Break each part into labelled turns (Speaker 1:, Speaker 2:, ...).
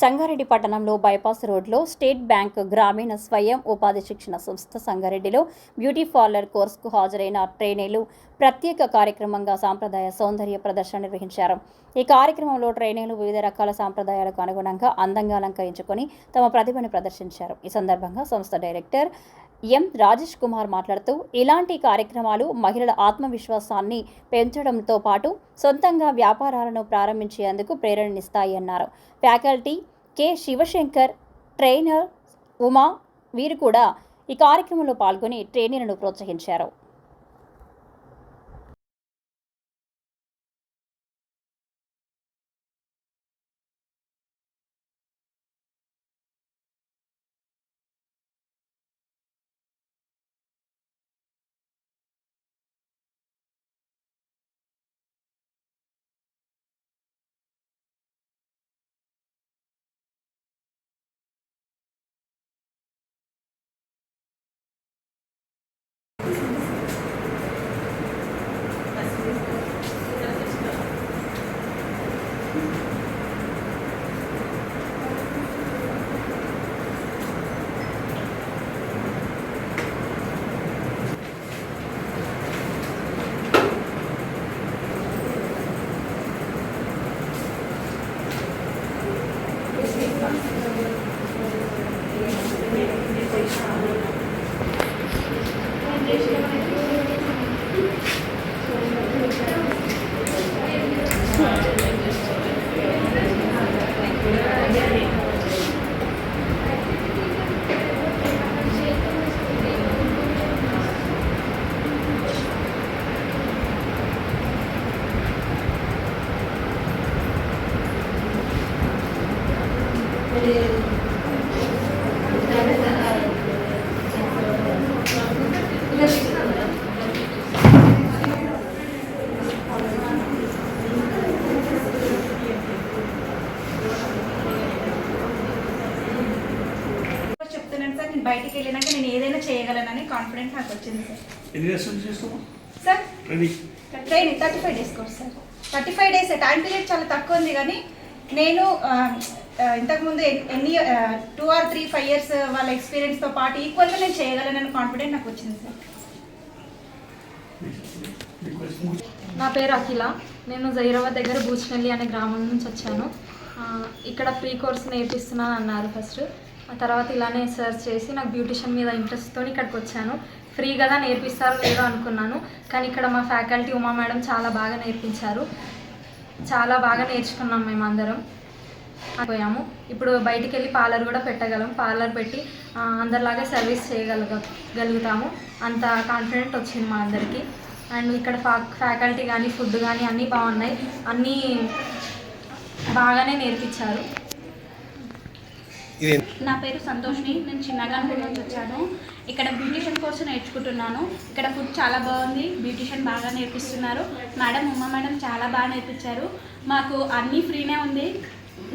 Speaker 1: సంగారెడ్డి పట్టణంలో బైపాస్ రోడ్లో state bank గ్రామీణ స్వయం ఉపాధి శిక్షణ సంస్థ సంగారెడ్డిలో బ్యూటీ పార్లర్ కోర్సుకు హాజరైన ట్రైనీలు ప్రత్యేక కార్యక్రమంగా సాంప్రదాయ సౌందర్య ప్రదర్శన నిర్వహించారు. ఈ కార్యక్రమంలో ట్రైనీలు వివిధ రకాల సాంప్రదాయాలకు అనుగుణంగా అందంగా అలంకరించుకొని తమ ప్రతిభను ప్రదర్శించారు. ఈ సందర్భంగా సంస్థ డైరెక్టర్ ఎం రాజేష్ కుమార్ మాట్లాడుతూ ఇలాంటి కార్యక్రమాలు మహిళల ఆత్మవిశ్వాసాన్ని పెంచడంతో పాటు సొంతంగా వ్యాపారాలను ప్రారంభించేందుకు ప్రేరణనిస్తాయి అన్నారు. Faculty K. Sivasankar trainer Uma వీరు కూడా ఈ కార్యక్రమంలో పాల్గొని ట్రైనర్లను ప్రోత్సహించారు.
Speaker 2: బయటికి వెళ్ళినాక నేను ఏదైనా చేయగలనని కాన్ఫిడెంట్ నాకు వచ్చింది సార్.
Speaker 3: ఎన్ని డేస్ నుంచి చేస్తాము
Speaker 2: sir
Speaker 3: ready
Speaker 2: training thirty five days course sir. Thirty five days time period చాలా తక్కువ ఉంది కానీ నేను ఇంతకుముందు ఎన్- ఎన్ని two or three five years వాళ్ళ ఎక్స్పీరియన్స్తో పాటు ఈక్వల్గా నేను చేయగలనని కాన్ఫిడెంట్ నాకు వచ్చింది సార్
Speaker 4: నా పేరు అఖిల. నేను జైరాబాద్ దగ్గర బూచినల్లి అనే గ్రామం నుంచి వచ్చాను. ఇక్కడ ఫ్రీ కోర్స్ నేర్పిస్తున్నాను అన్నారు ఫస్ట్ ఆ తర్వాత ఇలానే సర్చ్ చేసి నాకు బ్యూటిషియన్ మీద ఇంట్రెస్ట్తో ఇక్కడికి వచ్చాను. ఫ్రీ కదా నేర్పిస్తారో లేదో అనుకున్నాను. కానీ ఇక్కడ మా ఫ్యాకల్టీ ఉమా మేడం చాలా బాగా నేర్పించారు. చాలా బాగా నేర్చుకున్నాం మేము అందరం పోయాము ఇప్పుడు బయటికి వెళ్ళి పార్లర్ కూడా పెట్టగలం. పార్లర్ పెట్టి అందరిలాగే సర్వీస్ చేయగలగ గలుగుతాము అంత కాన్ఫిడెంట్ వచ్చింది మా అందరికీ. అండ్ ఇక్కడ ఫా ఫ్యాకల్టీ కానీ ఫుడ్ కానీ అన్నీ బాగున్నాయి. అన్నీ బాగానే నేర్పించారు.
Speaker 5: నా పేరు సంతోష్ని. నేను చిన్నగానపూర్ నుంచి వచ్చాను. ఇక్కడ బ్యూటిషియన్ కోర్సు నేర్చుకుంటున్నాను. ఇక్కడ ఫుడ్ చాలా బాగుంది. బ్యూటిషియన్ బాగా నేర్పిస్తున్నారు. మేడం ఉమ్మ మేడం చాలా బాగా నేర్పించారు. మాకు అన్నీ ఫ్రీనే ఉంది.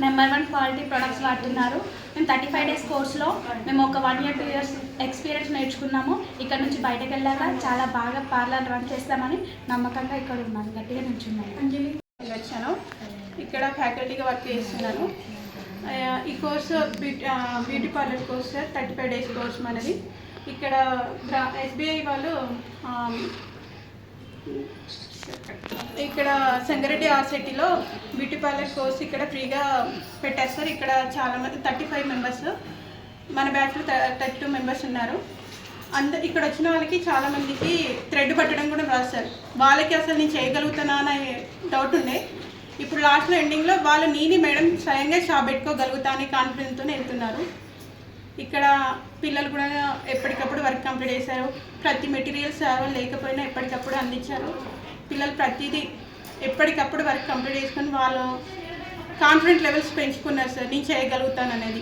Speaker 5: నెంబర్ వన్ క్వాలిటీ ప్రొడక్ట్స్ వాడుతున్నారు మేము థర్టీ ఫైవ్ డేస్ కోర్స్లో మేము ఒక one year two years experience నేర్చుకున్నాము. ఇక్కడ నుంచి బయటకు వెళ్ళాక చాలా బాగా పార్లర్ రన్ చేస్తామని నమ్మకంగా ఇక్కడ ఉన్నాను గట్టిగా నిల్చున్నాను
Speaker 6: అంజలి వచ్చాను. ఇక్కడ ఫ్యాకల్టీగా వర్క్ చేస్తున్నాను ఈ course beauty beauty parlour course sir thirty five days course మనది. ఇక్కడ గ్రా ఎస్బీఐ వాళ్ళు ఇక్కడ సంగారెడ్డి ఆర్సిటీలో బ్యూటీ పార్లర్ కోర్స్ ఇక్కడ ఫ్రీగా పెట్టారు సార్. ఇక్కడ చాలా మంది థర్టీ ఫైవ్ మెంబర్స్. మన బ్యాచ్లో థర్టీ టూ మెంబర్స్ ఉన్నారు. అంద ఇక్కడ వచ్చిన వాళ్ళకి చాలా మందికి థ్రెడ్ పట్టడం కూడా రాదు సార్. వాళ్ళకి అసలు నేను చేయగలుగుతానా అనే డౌట్ ఉండే. ఇప్పుడు లాస్ట్లో ఎండింగ్లో వాళ్ళు నేనే మేడం స్వయంగా షాప్ పెట్టుకోగలుగుతా అనే కాన్ఫిడెన్స్తో వెళ్తున్నారు. ఇక్కడ పిల్లలు కూడా ఎప్పటికప్పుడు వర్క్ కంప్లీట్ చేశారు. ప్రతి మెటీరియల్స్ లేకపోయినా ఎప్పటికప్పుడు అందించారు. పిల్లలు ప్రతిదీ ఎప్పటికప్పుడు వర్క్ కంప్లీట్ చేసుకొని వాళ్ళు కాన్ఫిడెంట్ లెవెల్స్ పెంచుకున్నారు సార్ నేను చేయగలుగుతాను అనేది.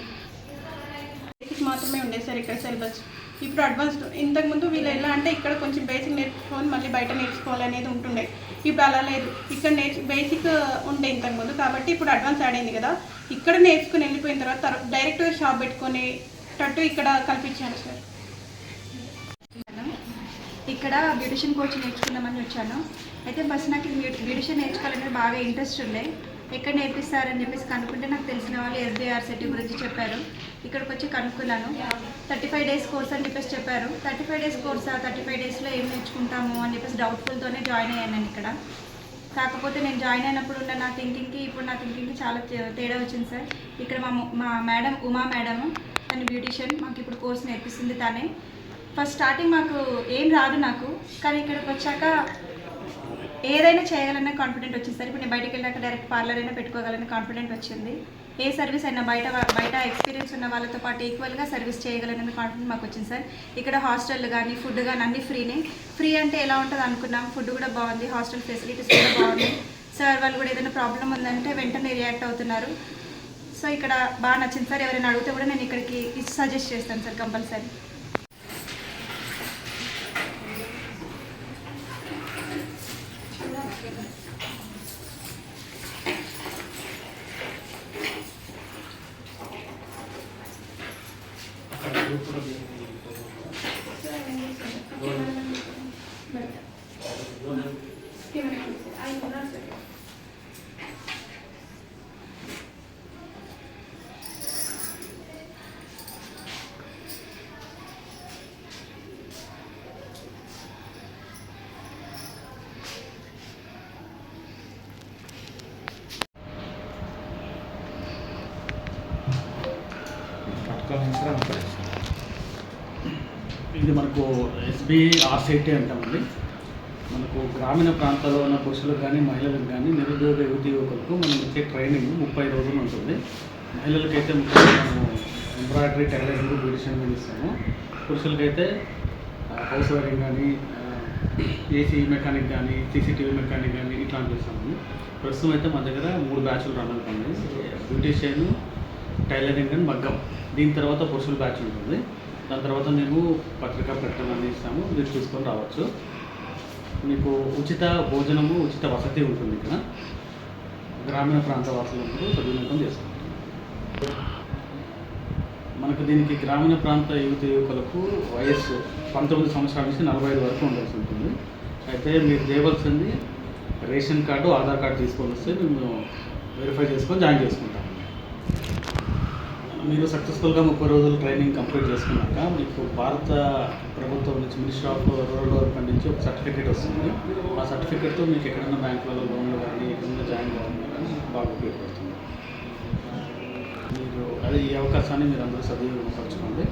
Speaker 6: మాత్రమే ఉండే సార్ ఇక్కడ సిలబస్ ఇప్పుడు అడ్వాన్స్డ్ ఇంతకుముందు వీళ్ళు ఎలా అంటే ఇక్కడ కొంచెం బేసిక్ నేర్చుకొని మళ్ళీ బయట నేర్చుకోవాలి అనేది ఉంటుండే. ఇప్పుడు అలా లేదు. ఇక్కడ నేర్చు బేసిక్ ఉండే ఇంతకుముందు కాబట్టి ఇప్పుడు అడ్వాన్స్ యాడ్ అయింది కదా. ఇక్కడ నేర్చుకుని వెళ్ళిపోయిన తర్వాత డైరెక్ట్గా షాప్ పెట్టుకునేటట్టు ఇక్కడ కల్పించాను సార్.
Speaker 2: ఇక్కడ బ్యూటిషియన్ కోర్స్ నేర్చుకుందామని వచ్చాను. అయితే ఫస్ట్ నాకు బ్యూటిషియన్ నేర్చుకోవాలంటే బాగా ఇంట్రెస్ట్ ఉండే. ఎక్కడ నేర్పిస్తారని చెప్పేసి కనుక్కుంటే నాకు తెలిసిన వాళ్ళు ఎస్బీఆర్ సెట్ గురించి చెప్పారు. ఇక్కడికి వచ్చి కనుక్కున్నాను. థర్టీ ఫైవ్ డేస్ కోర్స్ అని చెప్పేసి చెప్పారు. థర్టీ ఫైవ్ డేస్ కోర్సా థర్టీ ఫైవ్ డేస్లో ఏం నేర్చుకుంటాము అని చెప్పేసి డౌట్ఫుల్తోనే జాయిన్ అయ్యాను నేను ఇక్కడ. కాకపోతే నేను జాయిన్ అయినప్పుడు ఉన్న నా థింకింగ్కి ఇప్పుడు నా థింకింగ్కి చాలా తే- తేడా వచ్చింది సార్. ఇక్కడ మా మా మేడం ఉమా మేడం తన బ్యూటిషియన్ మాకు ఇప్పుడు కోర్స్ నేర్పిస్తుంది తనే. ఫస్ట్ స్టార్టింగ్ మాకు ఏం రాదు నాకు కానీ ఇక్కడికి వచ్చాక ఏదైనా చేయగలనే కాన్ఫిడెంట్ వచ్చింది సార్. ఇప్పుడు నేను బయటకు వెళ్ళాక డైరెక్ట్ పార్లర్ అయినా పెట్టుకోగలని కాన్ఫిడెంట్ వచ్చింది. ఏ సర్వీస్ అయినా బయట బయట ఎక్స్పీరియన్స్ ఉన్న వాళ్ళతో పాటు ఈక్వల్గా సర్వీస్ చేయగలనని కాన్ఫిడెంట్ మాకు వచ్చింది సార్. ఇక్కడ హాస్టల్ కానీ ఫుడ్ కానీ అన్ని ఫ్రీనే ఫ్రీ అంటే ఎలా ఉంటుంది అనుకున్నాం. ఫుడ్ కూడా బాగుంది. హాస్టల్ ఫెసిలిటీస్ కూడా బాగుంది. సార్ వాళ్ళు కూడా ఏదైనా ప్రాబ్లం ఉందంటే వెంటనే రియాక్ట్ అవుతున్నారు. సో ఇక్కడ బాగా నచ్చింది సార్. ఎవరైనా అడిగితే కూడా నేను ఇక్కడికి సజెస్ట్ చేస్తాను sir compulsory
Speaker 3: ఇది మనకు ఎస్బీ ఆర్సైటీ అంటామండి మనకు గ్రామీణ ప్రాంతాల్లో ఉన్న పురుషులకు కానీ మహిళలకు కానీ నిరుద్యోగ యువతి యువకులకు మనం ఇచ్చే ట్రైనింగ్ ముప్పై రోజులు ఉంటుంది. మహిళలకైతే ముఖ్యంగా మనము ఎంబ్రాయిడరీ టైలరింగ్ బ్యూటిషియన్ మీద ఇస్తాము పురుషులకైతే హౌస్ వైరింగ్ కానీ ఏసీ మెకానిక్ కానీ సీసీటీవీ మెకానిక్ కానీ ఇట్లాంటివి ఇస్తాము ప్రస్తుతం అయితే మా దగ్గర మూడు బ్యాచ్లు రన్ అవుతుంది బ్యూటిషియన్ టైలరింగ్ అండ్ మగ్గం. దీని తర్వాత పురుషుల బ్యాచ్ ఉంటుంది. దాని తర్వాత మేము పత్రికా ప్రకటన అందిస్తాము మీరు చూసుకొని రావచ్చు. మీకు ఉచిత భోజనము ఉచిత వసతి ఉంటుంది ఇక్కడ. గ్రామీణ ప్రాంత వాసులందరూ సద్వినియోగం చేసుకుంటారు మనకు దీనికి గ్రామీణ ప్రాంత యువత యువకులకు వయస్సు పంతొమ్మిది సంవత్సరాల నుంచి నలభై ఐదు వరకు ఉండాల్సి ఉంటుంది. అయితే మీరు చేయవలసింది రేషన్ కార్డు ఆధార్ కార్డు తీసుకొని వస్తే మేము వెరిఫై చేసుకొని జాయిన్ చేసుకుంటాం. మీరు సక్సెస్ఫుల్గా ముప్పై రోజులు ట్రైనింగ్ కంప్లీట్ చేసుకున్నాక మీకు భారత ప్రభుత్వం నుంచి మినిస్ట్రీ ఆఫ్ రూరల్ డెవలప్మెంట్ నుంచి ఒక సర్టిఫికేట్ వస్తుంది. ఆ సర్టిఫికేట్తో మీకు ఎక్కడైనా బ్యాంకులలో లోన్లు కానీ ఎక్కడైనా జాయిన్ కావాలన్నా కానీ బాగా ఉపయోగపడుతుంది. మీరు అదే ఈ అవకాశాన్ని మీరు అందరూ సద్వినియోగపరచుకోండి.